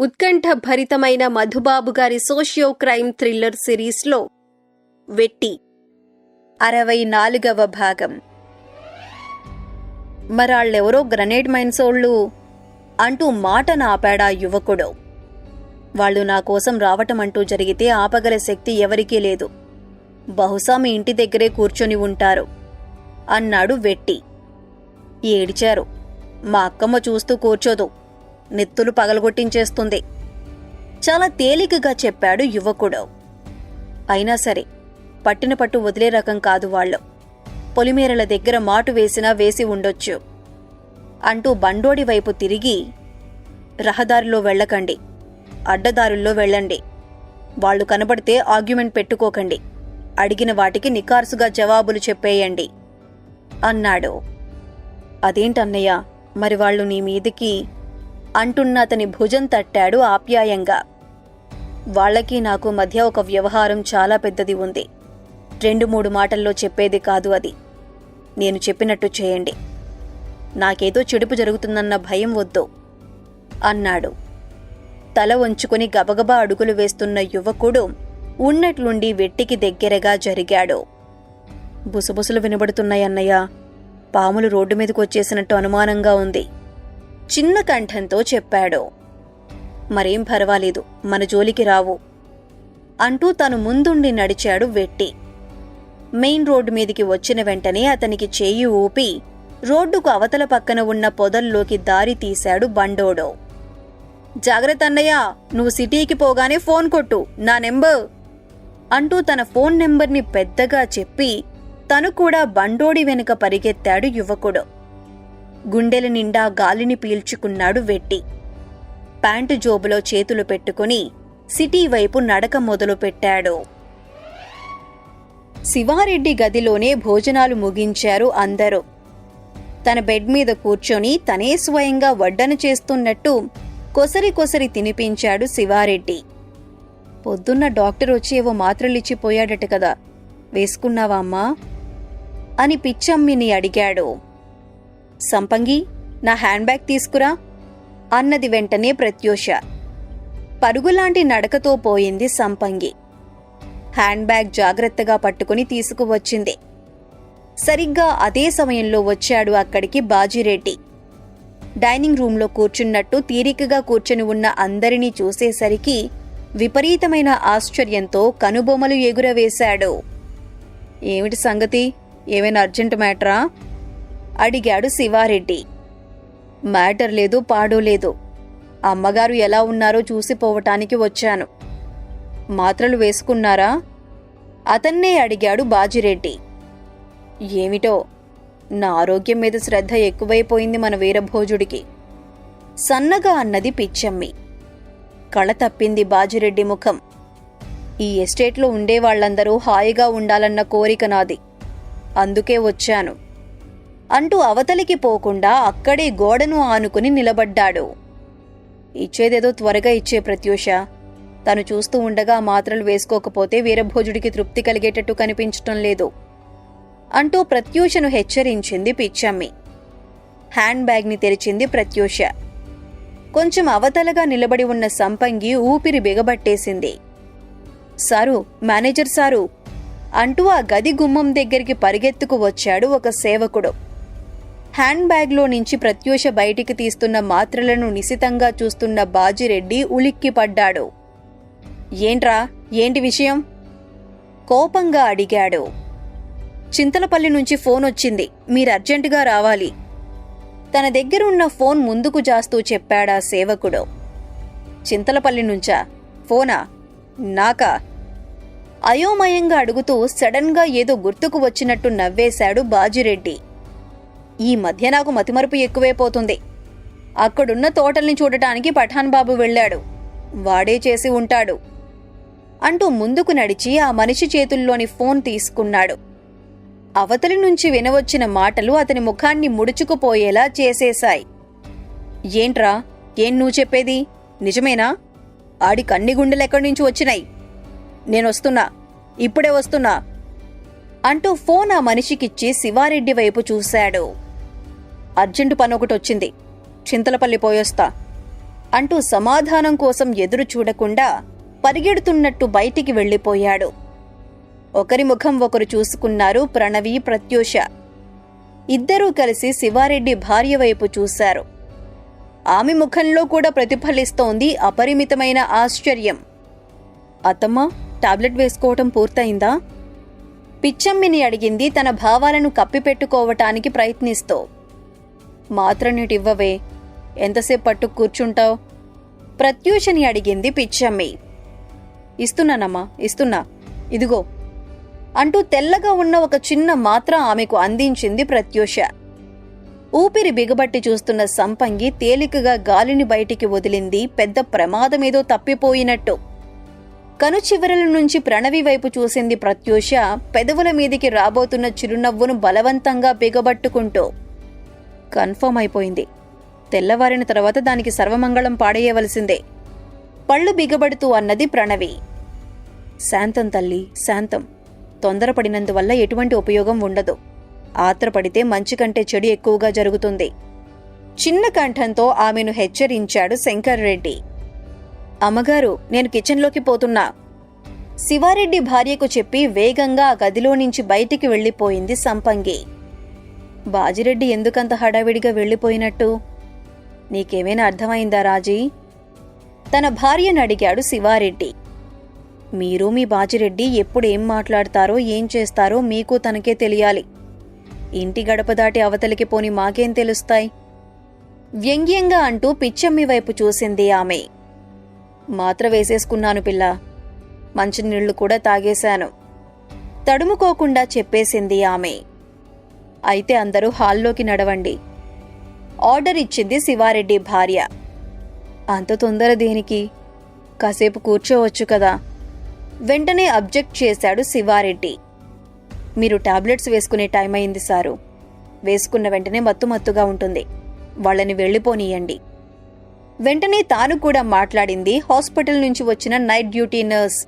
ఉత్కంఠ భరితమైన మధుబాబు గారి socio crime thriller సిరీస్లో వెట్టి. అరవై నాలుగవ భాగం. మరాళ్ళెవరో గ్రనేడ్ మైన్సోళ్ళు అంటూ మాట నాపాడా యువకుడు. వాళ్ళు నా కోసం రావటం అంటూ జరిగితే ఆపగల శక్తి ఎవరికీ లేదు. బహుశా మీ ఇంటి దగ్గరే కూర్చొని ఉంటారు. అన్నాడు వెట్టి. ఏడిచారు. మా అక్కమ్మ చూస్తూ కూర్చోదు. నెత్తులు పగలగొట్టించేస్తుంది. చాలా తేలికగా చెప్పాడు యువకుడు. అయినా సరే పట్టిన పట్టు వదిలే రకం కాదు వాళ్ళు. పొలిమేరల దగ్గర మాటు వేసినా వేసి ఉండొచ్చు. అంటూ బండోడి వైపు తిరిగి రహదారిలో వెళ్ళకండి. అడ్డదారుల్లో వెళ్ళండి. వాళ్ళు కనబడితే ఆర్గ్యుమెంట్ పెట్టుకోకండి. అడిగిన వాటికి నికార్సుగా జవాబులు చెప్పేయండి. అన్నాడు. అదేంటన్నయ్య? మరి వాళ్ళు నీ మీదికి అంటున్న అతని భుజం తట్టాడు ఆప్యాయంగా. వాళ్ళకి నాకు మధ్య ఒక వ్యవహారం చాలా పెద్దది ఉంది. రెండు మూడు మాటల్లో చెప్పేది కాదు అది. నేను చెప్పినట్టు చేయండి. నాకేదో చెడుపు జరుగుతుందన్న భయం వద్దు అన్నాడు. తల వంచుకుని గబగబా అడుగులు వేస్తున్న యువకుడు ఉన్నట్లుండి వెట్టికి దగ్గరగా జరిగాడు. బుసబుసలు వినబడుతున్నాయన్నయ్య. పాములు రోడ్డు మీదకు వచ్చేసినట్టు అనుమానంగా ఉంది. చిన్న కంఠంతో చెప్పాడు. మరేం పర్వాలేదు మన జోలికి రావు అంటూ తను ముందుండి నడిచాడు వెట్టి. మెయిన్ రోడ్డు మీదికి వచ్చిన వెంటనే అతనికి చేయి ఊపి రోడ్డుకు అవతల పక్కన ఉన్న పొదల్లోకి దారి తీశాడు బండోడో. జాగ్రత్త అన్నయ్య నువ్వు సిటీకి పోగానే ఫోన్ కొట్టు నా నెంబర్ అంటూ తన ఫోన్ నెంబర్ని పెద్దగా చెప్పి తను కూడా బండోడి వెనుక పరిగెత్తాడు యువకుడు. గుండెల నిండా గాలిని పీల్చుకున్నాడు వెట్టి. ప్యాంటు జోబులో చేతులు పెట్టుకుని సిటీ వైపు నడక మొదలుపెట్టాడు శివారెడ్డి గదిలోనే భోజనాలు ముగించారు అందరూ. తన బెడ్ మీద కూర్చొని తనే స్వయంగా వడ్డన చేస్తున్నట్టు కొసరి కొసరి తినిపించాడు శివారెడ్డి. పొద్దున్న డాక్టర్ వచ్చి ఏవో మాత్రలిచ్చిపోయాడట కదా. వేసుకున్నావా అమ్మా? అని పిచ్చమ్మిని అడిగాడు. సంపంగి నా హ్యాండ్ బ్యాగ్ తీసుకురా అన్నది వెంటనే ప్రత్యూష. పరుగులాంటి నడకతో పోయింది సంపంగి. హ్యాండ్ బ్యాగ్ జాగ్రత్తగా పట్టుకుని తీసుకువచ్చింది. సరిగ్గా అదే సమయంలో వచ్చాడు అక్కడికి బాజిరెడ్డి. డైనింగ్ రూంలో కూర్చున్నట్టు తీరికగా కూర్చుని ఉన్న అందరినీ చూసేసరికి విపరీతమైన ఆశ్చర్యంతో కనుబొమలు ఎగురవేశాడు. ఏమిటి సంగతి? ఏమైనా అర్జెంట్ మ్యాటరా? అడిగాడు శివారెడ్డి. మ్యాటర్ లేదు పాడు లేదు. అమ్మగారు ఎలా ఉన్నారో చూసిపోవటానికి వచ్చాను. మాత్రలు వేసుకున్నారా? అతన్నే అడిగాడు బాజిరెడ్డి. ఏమిటో? నా ఆరోగ్యం మీద శ్రద్ధ ఎక్కువైపోయింది మన వీరభోజుడికి. సన్నగా అన్నది పిచ్చమ్మి. కళ తప్పింది బాజిరెడ్డి ముఖం. ఈ ఎస్టేట్లో ఉండే వాళ్ళందరూ హాయిగా ఉండాలన్న కోరిక నాది. అందుకే వచ్చాను. అంటూ అవతలికి పోకుండా అక్కడే గోడను ఆనుకుని నిలబడ్డాడు. ఇచ్చేదేదో త్వరగా ఇచ్చే ప్రత్యూష. తను చూస్తూ ఉండగా మాత్రలు వేసుకోకపోతే వీరభోజుడికి తృప్తి కలిగేటట్టు కనిపించటం లేదు. అంటూ ప్రత్యూషను హెచ్చరించింది పిచ్చమ్మి. హ్యాండ్ బ్యాగ్ని తెరిచింది ప్రత్యూష. కొంచెం అవతలగా నిలబడి ఉన్న సంపంగి ఊపిరి బిగబట్టేసింది. సారు మేనేజర్ సారు అంటూ ఆ గది గుమ్మం దగ్గరికి పరిగెత్తుకు వచ్చాడు ఒక సేవకుడు. హ్యాండ్ బ్యాగ్లో నుంచి ప్రత్యూష బయటికి తీస్తున్న మాత్రలను నిశితంగా చూస్తున్న బాజిరెడ్డి ఉలిక్కిపడ్డాడు. ఏంట్రా? ఏంటి విషయం? కోపంగా అడిగాడు. చింతలపల్లి నుంచి ఫోన్ వచ్చింది. మీరు అర్జెంటుగా రావాలి. తన దగ్గరున్న ఫోన్ ముందుకు జాస్తూ చెప్పాడా సేవకుడు. చింతలపల్లి నుంచా? ఫోనా? నాకా? అయోమయంగా అడుగుతూ సడన్గా ఏదో గుర్తుకు వచ్చినట్టు నవ్వేశాడు బాజిరెడ్డి. ఈ మధ్య నాకు మతిమరుపు ఎక్కువైపోతుంది. అక్కడున్న తోటల్ని చూడటానికి పఠాన్ బాబు వెళ్ళాడు. వాడే చేసి ఉంటాడు. అంటూ ముందుకు నడిచి ఆ మనిషి చేతుల్లోని ఫోన్ తీసుకున్నాడు. అవతలి నుంచి వినవచ్చిన మాటలు అతని ముఖాన్ని ముడుచుకుపోయేలా చేసేశాయి. ఏంట్రా? ఏం నువ్వు చెప్పేది? నిజమేనా? ఆడి కన్ని గుండెలెక్కడి నుంచి వచ్చినాయి? నేనొస్తున్నా ఇప్పుడే వస్తున్నా. అంటూ ఫోన్ ఆ మనిషికిచ్చి శివారెడ్డి వైపు చూశాడు. అర్జెంటు పని ఒకటి వచ్చింది. చింతలపల్లి పోయొస్తా. అంటూ సమాధానం కోసం ఎదురు చూడకుండా పరిగెడుతున్నట్టు బయటికి వెళ్ళిపోయాడు. ఒకరి ముఖం ఒకరు చూసుకున్నారు ప్రణవి ప్రత్యూష. ఇద్దరూ కలిసి శివారెడ్డి భార్య వైపు చూశారు. ఆమె ముఖంలో కూడా ప్రతిఫలిస్తోంది అపరిమితమైన ఆశ్చర్యం. అత్తమ్మ టాబ్లెట్ వేసుకోవటం పూర్తయిందా? పిచ్చమ్మిని అడిగింది తన భావాలను కప్పిపెట్టుకోవటానికి ప్రయత్నిస్తూ. మాత్రనిటివ్వవే ఎంతసేపు పట్టు కూర్చుంటావు? ప్రత్యూషని అడిగింది పిచ్చమ్మి. ఇస్తున్నానమ్మా ఇస్తున్నా. ఇదిగో. అంటూ తెల్లగా ఉన్న ఒక చిన్న మాత్ర ఆమెకు అందించింది ప్రత్యూష. ఊపిరి బిగబట్టి చూస్తున్న సంపంగి తేలికగా గాలిని బయటికి వదిలింది పెద్ద ప్రమాదమేదో తప్పిపోయినట్టు. కనుచివరల నుంచి ప్రణవి వైపు చూసింది ప్రత్యూష పెదవుల మీదికి రాబోతున్న చిరునవ్వును బలవంతంగా బిగబట్టుకుంటూ. కన్ఫర్మ్ అయిపోయింది. తెల్లవారిన తర్వాత దానికి సర్వమంగళం పాడేయవలసిందే. పళ్ళు బిగబడుతూ అన్నది ప్రణవి. శాంతం తల్లి శాంతం తొందరపడినందువల్ల ఎటువంటి ఉపయోగం ఉండదు. ఆత్రపడితే మంచి కంటే చెడు ఎక్కువగా జరుగుతుంది. చిన్న కంఠంతో ఆమెను హెచ్చరించాడు శంకర్ రెడ్డి అమ్మగారు నేను కిచెన్లోకి పోతున్నా. శివారెడ్డి భార్యకు చెప్పి వేగంగా ఆ గదిలో నుంచి బయటికి వెళ్ళిపోయింది సంపంగి. బాజిరెడ్డి ఎందుకంత హడావిడిగా వెళ్ళిపోయినట్టు? నీకేమైనా అర్థమైందా రాజీ? తన భార్యను అడిగాడు శివారెడ్డి. మీరు మీ బాజిరెడ్డి ఎప్పుడు ఏం మాట్లాడతారో ఏం చేస్తారో మీకు తనకే తెలియాలి. ఇంటి గడప దాటి అవతలికి పోని మాకేం తెలుస్తాయి? వ్యంగ్యంగా అంటూ పిచ్చమ్మి వైపు చూసింది ఆమె. మాత్ర వేసేసుకున్నాను పిల్ల. మంచినీళ్ళు కూడా తాగేశాను. తడుముకోకుండా చెప్పేసింది ఆమె. అయితే అందరూ హాల్లోకి నడవండి. ఆర్డర్ ఇచ్చింది శివారెడ్డి భార్య. అంత తొందర దేనికి? కాసేపు కూర్చోవచ్చు కదా. వెంటనే అబ్జెక్ట్ చేశాడు శివారెడ్డి. మీరు టాబ్లెట్స్ వేసుకునే టైం అయింది సారు. వేసుకున్న వెంటనే మత్తు మత్తుగా ఉంటుంది. వాళ్ళని వెళ్ళిపోనీయండి. వెంటనే తాను కూడా మాట్లాడింది హాస్పిటల్ నుంచి వచ్చిన నైట్ డ్యూటీ నర్స్.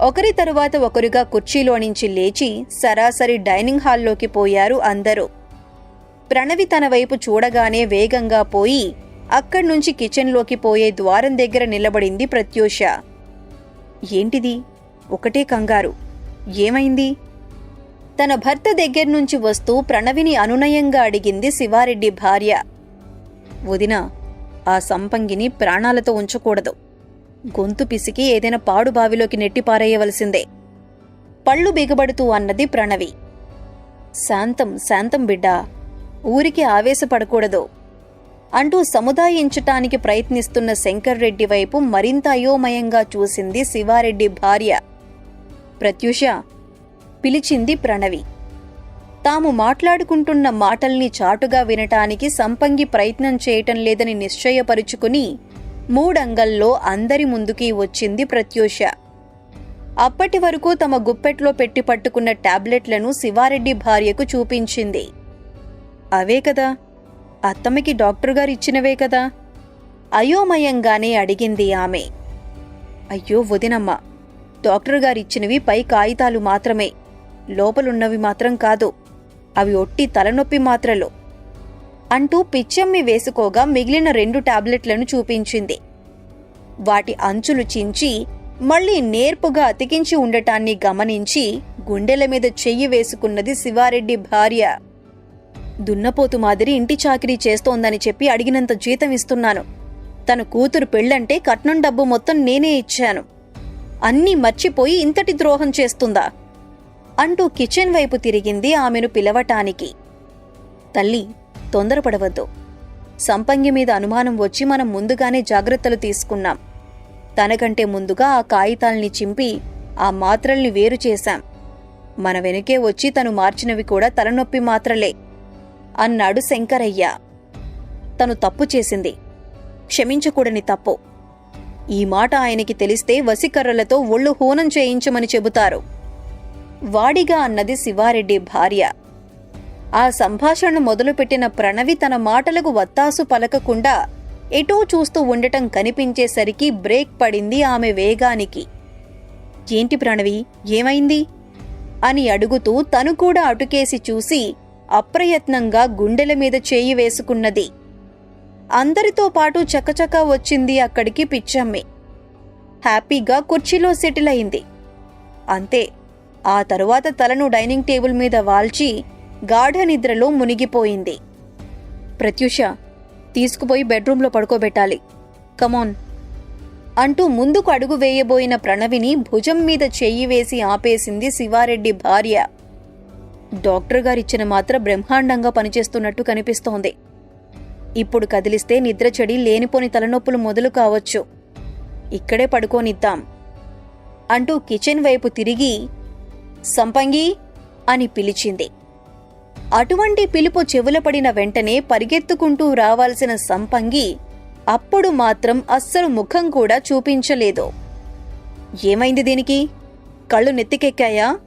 ఒకరి తరువాత ఒకరుగా కుర్చీలో నుంచి లేచి సరాసరి డైనింగ్ హాల్లోకి పోయారు అందరూ. ప్రణవి తన వైపు చూడగానే వేగంగా పోయి అక్కడి నుంచి కిచెన్లోకి పోయే ద్వారం దగ్గర నిలబడింది ప్రత్యూష. ఏంటిది? ఒకటే కంగారు. ఏమైంది? తన భర్త దగ్గర నుంచి వస్తూ ప్రణవిని అనునయంగా అడిగింది శివారెడ్డి భార్య. వదిన ఆ సంపంగిని ప్రాణాలతో ఉంచకూడదు. గొంతు పిసికి ఏదైనా పాడు బావిలోకి నెట్టి పారేయవలసిందే. పళ్ళు బిగబడుతూ అన్నది ప్రణవి. శాంతం శాంతం బిడ్డా ఊరికి ఆవేశపడకూడదు. అంటూ సముదాయించటానికి ప్రయత్నిస్తున్న శంకర్ రెడ్డి వైపు మరింత అయోమయంగా చూసింది శివారెడ్డి భార్య. ప్రత్యూష పిలిచింది ప్రణవి. తాము మాట్లాడుకుంటున్న మాటల్ని చాటుగా వినటానికి సంపంగి ప్రయత్నం చేయటం లేదని నిశ్చయపరుచుకుని మూడంగల్లో అందరి ముందుకి వచ్చింది ప్రత్యూష. అప్పటి వరకు తమ గుప్పెట్లో పెట్టి పట్టుకున్న టాబ్లెట్లను శివారెడ్డి భార్యకు చూపించింది. అవే కదా? అత్తమ్మకి డాక్టర్ గారు ఇచ్చినవే కదా? అయోమయంగానే అడిగింది ఆమె. అయ్యో వదినమ్మ డాక్టర్ గారిచ్చినవి పై కాగితాలు మాత్రమే. లోపలున్నవి మాత్రం కాదు అవి ఒట్టి తలనొప్పి మాత్రలు. అంటూ పిచ్చమ్మి వేసుకోగా మిగిలిన రెండు టాబ్లెట్లను చూపించింది. వాటి అంచులు చించి మళ్ళీ నేర్పుగా అతికించి ఉండటాన్ని గమనించి గుండెల మీద చెయ్యి వేసుకున్నది శివారెడ్డి భార్య. దున్నపోతు మాదిరి ఇంటి చాకిరీ చేస్తోందని చెప్పి అడిగినంత జీతం ఇస్తున్నాను. తన కూతురు పెళ్ళంటే కట్నం డబ్బు మొత్తం నేనే ఇచ్చాను. అన్నీ మర్చిపోయి ఇంతటి ద్రోహం చేస్తుందా? అంటూ కిచెన్ వైపు తిరిగింది ఆమెను పిలవటానికి. తల్లి తొందరపడవద్దు. సంపంగి మీద అనుమానం వచ్చి మనం ముందుగానే జాగ్రత్తలు తీసుకున్నాం. తనకంటే ముందుగా ఆ కాగితాల్ని చింపి ఆ మాత్రల్ని వేరు చేశాం. మన వెనుకే వచ్చి తను మార్చినవి కూడా తలనొప్పి మాత్రలే అన్నాడు శంకరయ్య. తను తప్పు చేసింది. క్షమించకూడని తప్పు. ఈ మాట ఆయనకి తెలిస్తే వసికర్రలతో ఒళ్ళు హూనం చేయించమని చెబుతారు. వాడిగా అన్నది శివారెడ్డి భార్య. ఆ సంభాషణ మొదలుపెట్టిన ప్రణవి తన మాటలకు వత్తాసు పలకకుండా ఎటూ చూస్తూ ఉండటం కనిపించేసరికి బ్రేక్ పడింది ఆమె వేగానికి. ఏంటి ప్రణవి? ఏమైంది? అని అడుగుతూ తను కూడా అటుకేసి చూసి అప్రయత్నంగా గుండెల మీద చేయి వేసుకున్నది. అందరితో పాటు చకచక వచ్చింది అక్కడికి పిచ్చమ్మి. హ్యాపీగా కుర్చీలో సెటిల్ అయింది. అంతే ఆ తరువాత తలను డైనింగ్ టేబుల్ మీద వాల్చి గాఢ నిద్రలో మునిగిపోయింది. ప్రత్యూష తీసుకుపోయి బెడ్రూంలో పడుకోబెట్టాలి. కమాన్ అంటూ ముందుకు అడుగు వేయబోయిన ప్రణవిని భుజం మీద చెయ్యి వేసి ఆపేసింది శివారెడ్డి భార్య. డాక్టర్ గారిచ్చిన మాత్ర బ్రహ్మాండంగా పనిచేస్తున్నట్టు కనిపిస్తోంది. ఇప్పుడు కదిలిస్తే నిద్ర చెడి లేనిపోని తలనొప్పులు మొదలు కావచ్చు. ఇక్కడే పడుకోనిద్దాం. అంటూ కిచెన్ వైపు తిరిగి సంపంగి అని పిలిచింది. అటువంటి పిలుపు చెవులపడిన వెంటనే పరిగెత్తుకుంటూ రావాల్సిన సంపంగి అప్పుడు మాత్రం అస్సలు ముఖం కూడా చూపించలేదు. ఏమైంది దీనికి? కళ్ళు నెత్తికెక్కాయా?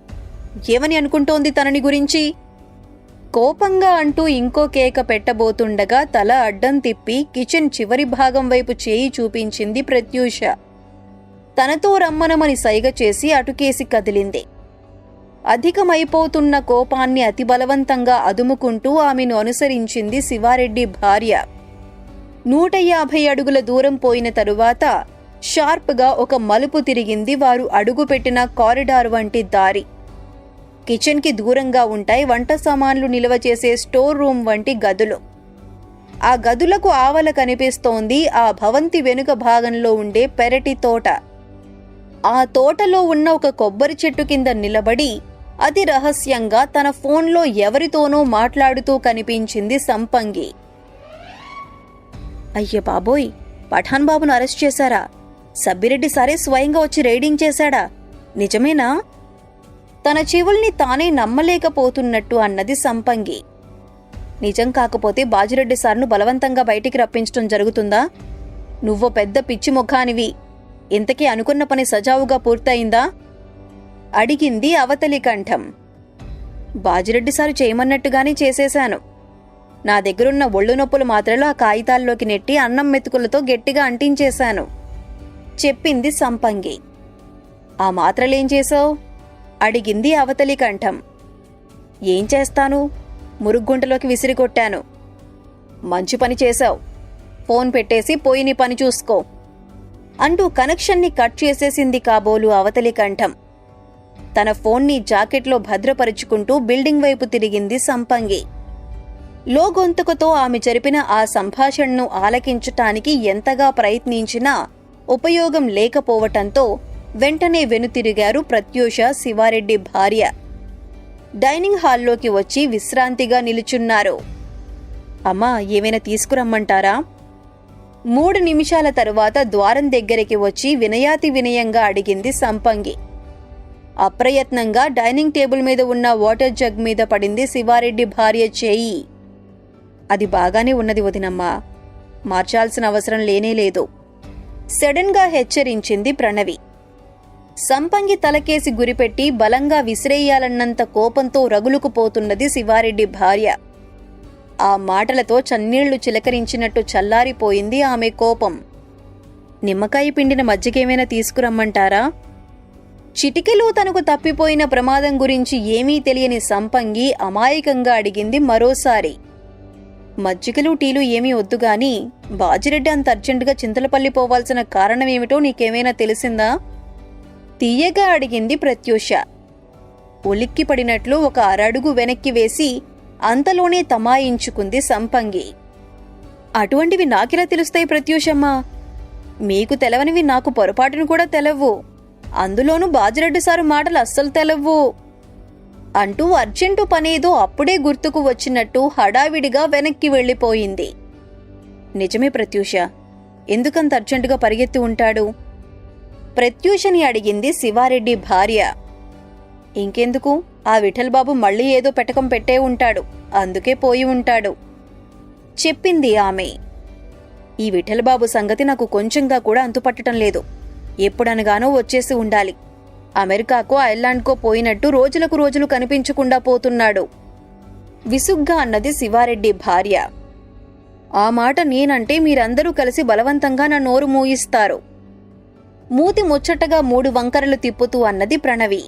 ఏమని అనుకుంటోంది తనని గురించి? కోపంగా అంటూ ఇంకో కేక పెట్టబోతుండగా తల అడ్డం తిప్పి కిచెన్ చివరి భాగం వైపు చేయి చూపించింది ప్రత్యూష. తనతో రమ్మనమని సైగ చేసి అటుకేసి కదిలింది. అధికమైపోతున్న కోపాన్ని అతి బలవంతంగా అదుముకుంటూ ఆమెను అనుసరించింది శివారెడ్డి భార్య. నూట యాభై అడుగుల దూరం పోయిన తరువాత షార్ప్గా ఒక మలుపు తిరిగింది వారు అడుగుపెట్టిన కారిడార్ వంటి దారి. కిచెన్కి దూరంగా ఉంటాయి వంట సామాన్లు నిల్వ చేసే స్టోర్ రూమ్ వంటి గదులు. ఆ గదులకు ఆవల కనిపిస్తోంది. ఆ భవంతి వెనుక భాగంలో ఉండే పెరటి తోట. ఆ తోటలో ఉన్న ఒక కొబ్బరి చెట్టు కింద నిలబడి అతి రహస్యంగా తన ఫోన్లో ఎవరితోనో మాట్లాడుతూ కనిపించింది సంపంగి. అయ్య బాబోయ్ పఠాన్ బాబును అరెస్ట్ చేశారా? సబ్బిరెడ్డి సరే స్వయంగా వచ్చి రైడింగ్ చేశాడా? నిజమేనా? తన చెవుల్ని తానే నమ్మలేకపోతున్నట్టు అన్నది సంపంగి. నిజం కాకపోతే బాజిరెడ్డి సార్ను బలవంతంగా బయటికి రప్పించడం జరుగుతుందా? నువ్వో పెద్ద పిచ్చి ముఖానివి. ఇంతకీ అనుకున్న పని సజావుగా పూర్తయిందా? అడిగింది అవతలి కంఠం. బాజిరెడ్డి సారు చేయమన్నట్టుగానే చేసేశాను. నా దగ్గరున్న ఒళ్ళు నొప్పులు మాత్రలో ఆ కాగితాల్లోకి నెట్టి అన్నం మెతుకులతో గట్టిగా అంటించేశాను. చెప్పింది సంపంగి. ఆ మాత్రలేం చేశావు? అడిగింది అవతలి కంఠం. ఏం చేస్తాను? మురుగుంటలోకి విసిరికొట్టాను మంచి పని చేశావు. ఫోన్ పెట్టేసి పోయి నీ పని చూసుకో. అంటూ కనెక్షన్ని కట్ చేసేసింది కాబోలు అవతలి కంఠం. తన ఫోన్ని జాకెట్లో భద్రపరుచుకుంటూ బిల్డింగ్ వైపు తిరిగింది సంపంగి. లోగొంతుకతో ఆమె జరిపిన ఆ సంభాషణను ఆలకించటానికి ఎంతగా ప్రయత్నించినా ఉపయోగం లేకపోవటంతో వెంటనే వెనుతిరిగారు ప్రత్యూష శివారెడ్డి భార్య. డైనింగ్ హాల్లోకి వచ్చి విశ్రాంతిగా నిలుచున్నారు. అమ్మా ఏమైనా తీసుకురమ్మంటారా? మూడు నిమిషాల తరువాత ద్వారం దగ్గరికి వచ్చి వినయాతి వినయంగా అడిగింది సంపంగి. అప్రయత్నంగా డైనింగ్ టేబుల్ మీద ఉన్న వాటర్ జగ్ మీద పడింది శివారెడ్డి భార్య చేయి. అది బాగానే ఉన్నది వదినమ్మా. మార్చాల్సిన అవసరం లేనే లేదు. సడన్గా హెచ్చరించింది ప్రణవి. సంపంగి తలకేసి గురిపెట్టి బలంగా విసిరేయాలన్నంత కోపంతో రగులుకుపోతున్నది శివారెడ్డి భార్య. ఆ మాటలతో చన్నీళ్ళు చిలకరించినట్టు చల్లారిపోయింది ఆమె కోపం. నిమ్మకాయ పిండిన మజ్జిగేమైనా తీసుకురమ్మంటారా? చిటికెలో తనకు తప్పిపోయిన ప్రమాదం గురించి ఏమీ తెలియని సంపంగి అమాయకంగా అడిగింది మరోసారి. మజ్జిగలు టీలు ఏమీ వద్దుగాని బాజిరెడ్డి అంత అర్జెంటుగా చింతలపల్లి పోవాల్సిన కారణమేమిటో నీకేమైనా తెలిసిందా? తీయగా అడిగింది ప్రత్యూష. ఉలిక్కి పడినట్లు ఒక అరడుగు వెనక్కి వేసి అంతలోనే తమాయించుకుంది సంపంగి. అటువంటివి నాకెలా తెలుస్తాయి ప్రత్యూషమ్మా? మీకు తెలవనివి నాకు పొరపాటును కూడా తెలవు. అందులోనూ బాజిరెడ్డి సారు మాటలు అస్సలు తెలవ్వు అంటూ అర్జెంటు పనేదో అప్పుడే గుర్తుకు వచ్చినట్టు హడావిడిగా వెనక్కి వెళ్ళిపోయింది. నిజమే ప్రత్యూష ఎందుకంత అర్జెంటుగా పరిగెత్తి ఉంటాడు? ప్రత్యూషని అడిగింది శివారెడ్డి భార్య. ఇంకెందుకు? ఆ విఠల్బాబు మళ్ళీ ఏదో పెటకం పెట్టే ఉంటాడు అందుకే పోయి ఉంటాడు. చెప్పింది ఆమె. ఈ విఠల్బాబు సంగతి నాకు కొంచెంగా కూడా అంతుపట్టడం లేదు. ఎప్పుడనగానో వచ్చేసి ఉండాలి. అమెరికాకో ఐర్లాండ్కో పోయినట్టు రోజులకు రోజులు కనిపించకుండా పోతున్నాడు. విసుగ్గా అన్నది శివారెడ్డి భార్య. ఆ మాట నేనంటే మీరందరూ కలిసి బలవంతంగా నా నోరు మూయిస్తారు. మూతి ముచ్చటగా మూడు వంకరలు తిప్పుతూ అన్నది ప్రణవి.